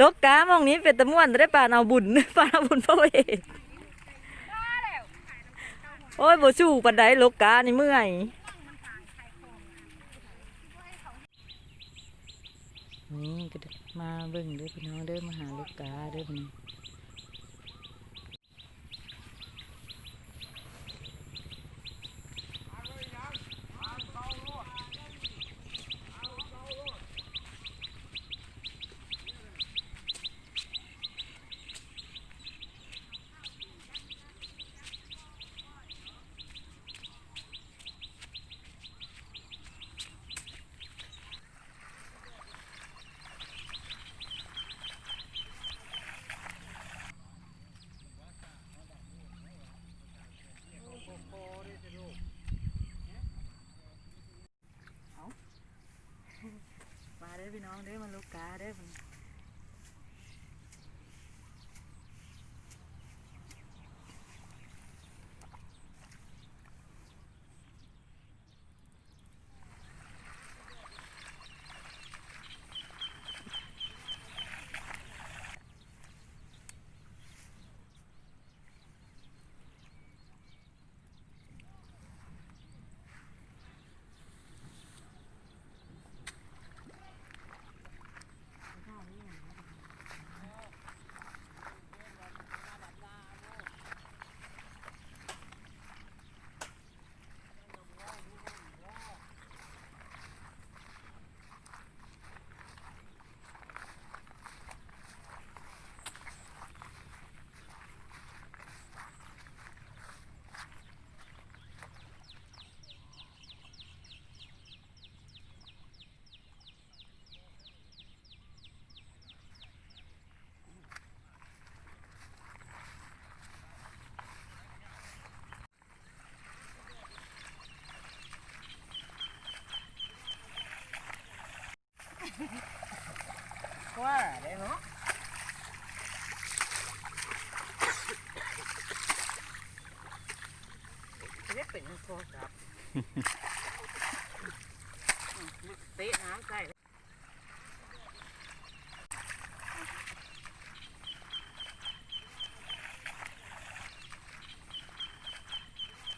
ลกกามองนี้เป็นตะม่วนได้ปาเอาบุญปาเอาบุญพ่อเอกโอ้ยบ่สู้ปันไดลกกานี่เมื่อยนี่ก็มาเบิ่งเด้อพี่น้องเด้อมาหาลูกกาเด้อพี่น้อง น้องเด้อมาลูกกาเด้อพี่น้อง ว่าได้เนาะจะได้ เป็นโทรศัพท์เตะน้ำใส่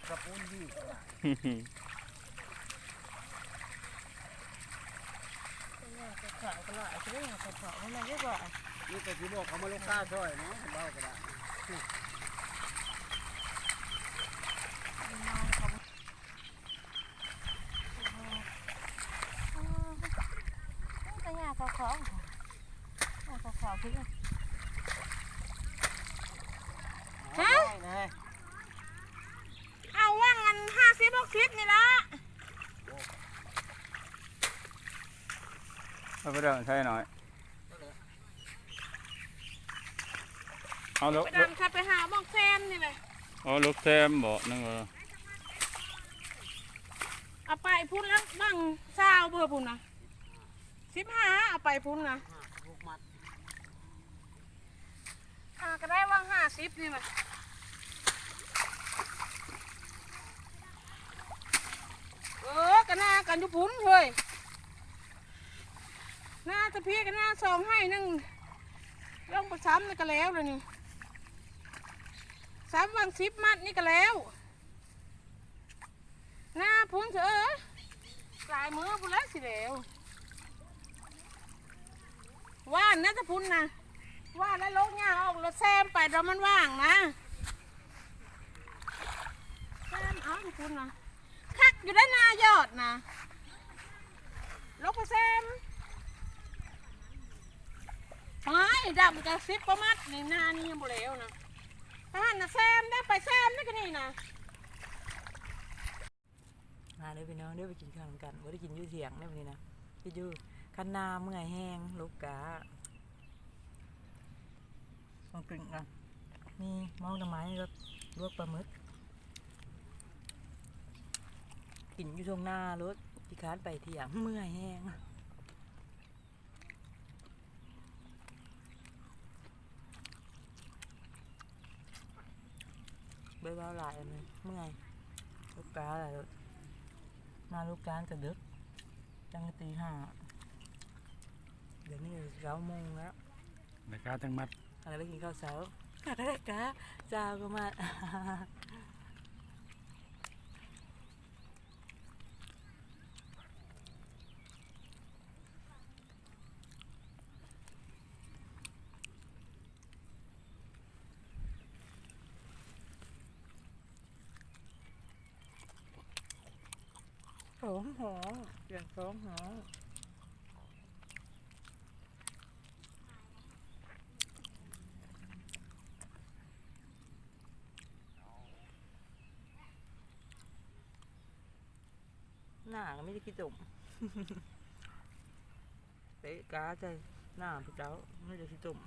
กระปุนดีกว่าขาวก็หล่อจะได้ยังขาวมันไม่ได้บ่นี่แต่ที่บอกเขามาลูกค้าช่วยเนาะเบาก็ได้ ก็ยาขาวขาวขาวขาวคือฮะนะเอาว่างกันห้าสิบหกสิบนี่ละเอาไปเดินใช่หน่อย เอาลูกไปดันขับไปหาบอกแซมนี่เลยเอาลูกแซมบ่นึงว่าเอาไปพุ่นแล้วบ้างเศร้าเบอร์พุ่นนะ สิบห้าเอาไปพุ่นนะลูกมัดอ่าก็ได้ว่างห้าสิบนี่เลยเออกันหน้ากันอยุพุ่นเฮ้ยหน้าตะเพียกันหน้าซองให้นึ่งร่องประซ้ำนี่ก็แล้วเลยนี่สามวังสิบมัดนี่ก็แล้ว หน้าพุ่นเถอะกลายมือพุ่นแล้วสิแล้ว ว่านนะจะพุ่นนะว่านแล้วลกหญ้าออกรถแซมไปเรามันว่างนะแซมเอาพุ่นนะคักอยู่ด้านหน้ายอดนะลกไปแซมไม่ดับจะซิปประมัดในหน้านี่ยังบ่แล้วนะถ้านนะแซมได้ไปแซมนี่ก็นี่นะมาเด้อพี่น้องเด้อไปกินข้าวกันบ่ได้กินยู่เถียงเด้อมื้อนี้นะพี่อยู่ คันนาเมื่อยแห้งลูกกาต้องกึ่งอะมีมองดอกไม้ก็ลวกปลาหมึกกินอยู่ตรงหน้ารถพี่คานไปเถียงเมื่อยแห้งเบื่อๆหลายเลยเมื่อยลูกกาอะไรมาลูกกาก็ดึกตั้งตีห้า ดี๋ยวนี้เก้าโมงแล้วในกาทั้งมัดอะไรไปกินข้าวเช้าค่ะก็ได้กะเจ้าก็มาหอมหอมเปลี่ยนหอมหอ ขี้ตุ่มเตะกาใจหน้าพี่เจ้าไม่ได้ขี้ตุ่ม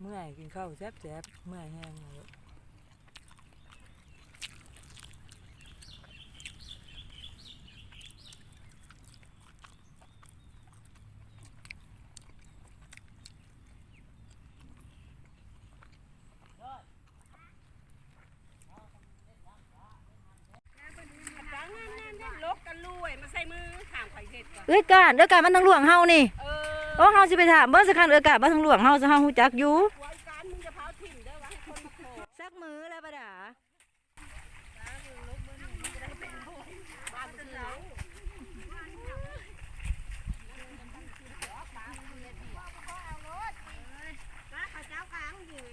เมื่อยกินข้าวแซ่บแซ่บๆเมื่อยแห้งเลย จังนั่นนั่นลกกันรวยมาใส่มือถามไข่ เห็ดก่อนเอ้ยการเอ้ยการมันทางหลวงเฮานี่เออโอ้เฮาสิไปถามเบิ่งสักครั้งเอ้ยการมันทางหลวงเฮาซะเฮาฮู้จักอยู่ไว้การมึงจะเผาถิ่นเด้อวะให้คนมาโขกสักมือแล้วปะดา บ้านมึงคือบ้านเขาเจ้ากลางอยู่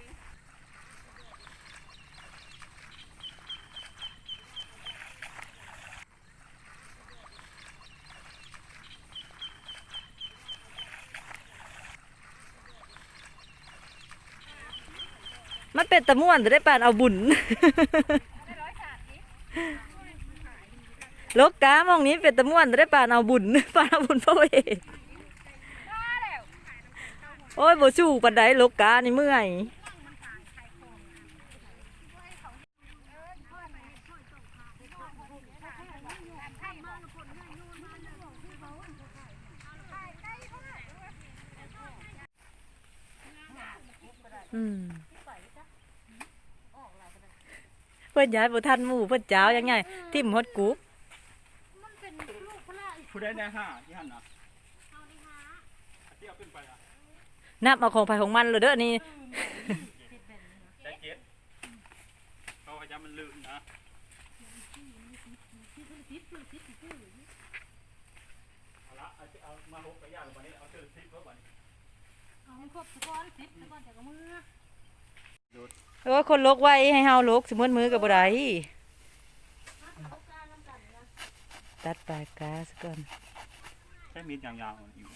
มัน เป็นตะม่วนจะได้ปานเอาบุญลกกามองนี้เป็นตะม่วนจะได้ปานเอาบุญปานเอาบุญพระเวทโอ้ยบ่สู้ปานใดลกกานี่เมื่อยอืม เพิ่นย้ายบ่ทันหมู่เพิ่นเจ้ายังไงทิ่มฮอดกูบผู้ใดได้ห้าที่หันนะที่เอาขึ้นไปอะนับเอาของไผของมันเลยเด้อนี่ได้เจ็ดเขาพยายามมันลืมนะเอาละเอาเอามาหกไปย่างวันนี้เอาเจอซิปเพิ่มวันนี้โอ้ยคน ลกไว้ให้เฮาลกสิม้วนมือกับบ่ได้ตัดปากกาซะก่อนใช้มีดยาวๆอยู่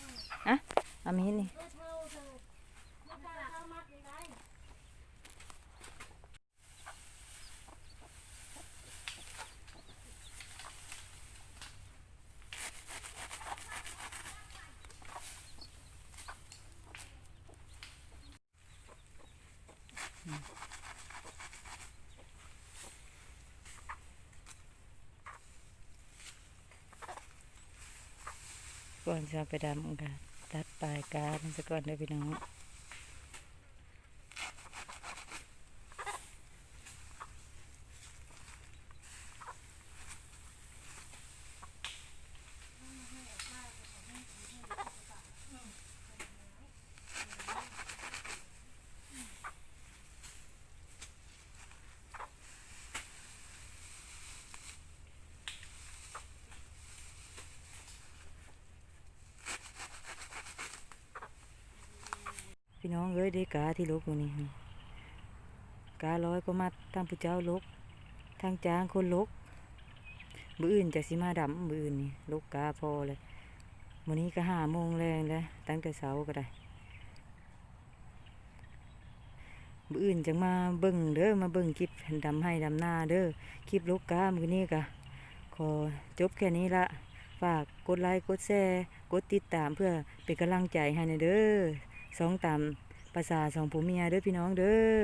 เอามีดนี่ ก่อนจะไปดำกันตัดปลายกามันสะก่อนเด้อพี่น้อง พี่น้องเอ้ยได้กาที่ลกอยู่นี่การ้อยก็มัดทางผู้เจ้าลกทางจ้างคนลกมืออื่นจากสิมาดำมืออื่นนี่ลกกาพอเลยวันนี้ก็ห้าโมงแรงแล้วตั้งแต่เช้าก็ได้มืออื่นจังมาเบิ่งเด้อมาเบิ่งคลิปดำให้ดำหน้าเด้อคลิปลกกามือนี้ก็ขอจบแค่นี้ละฝากกดไลค์กดแชร์กดติดตามเพื่อเป็นกำลังใจให้หน่อยเด้อ สองตามภาษาสองผัวเมียเด้อพี่น้องเด้อ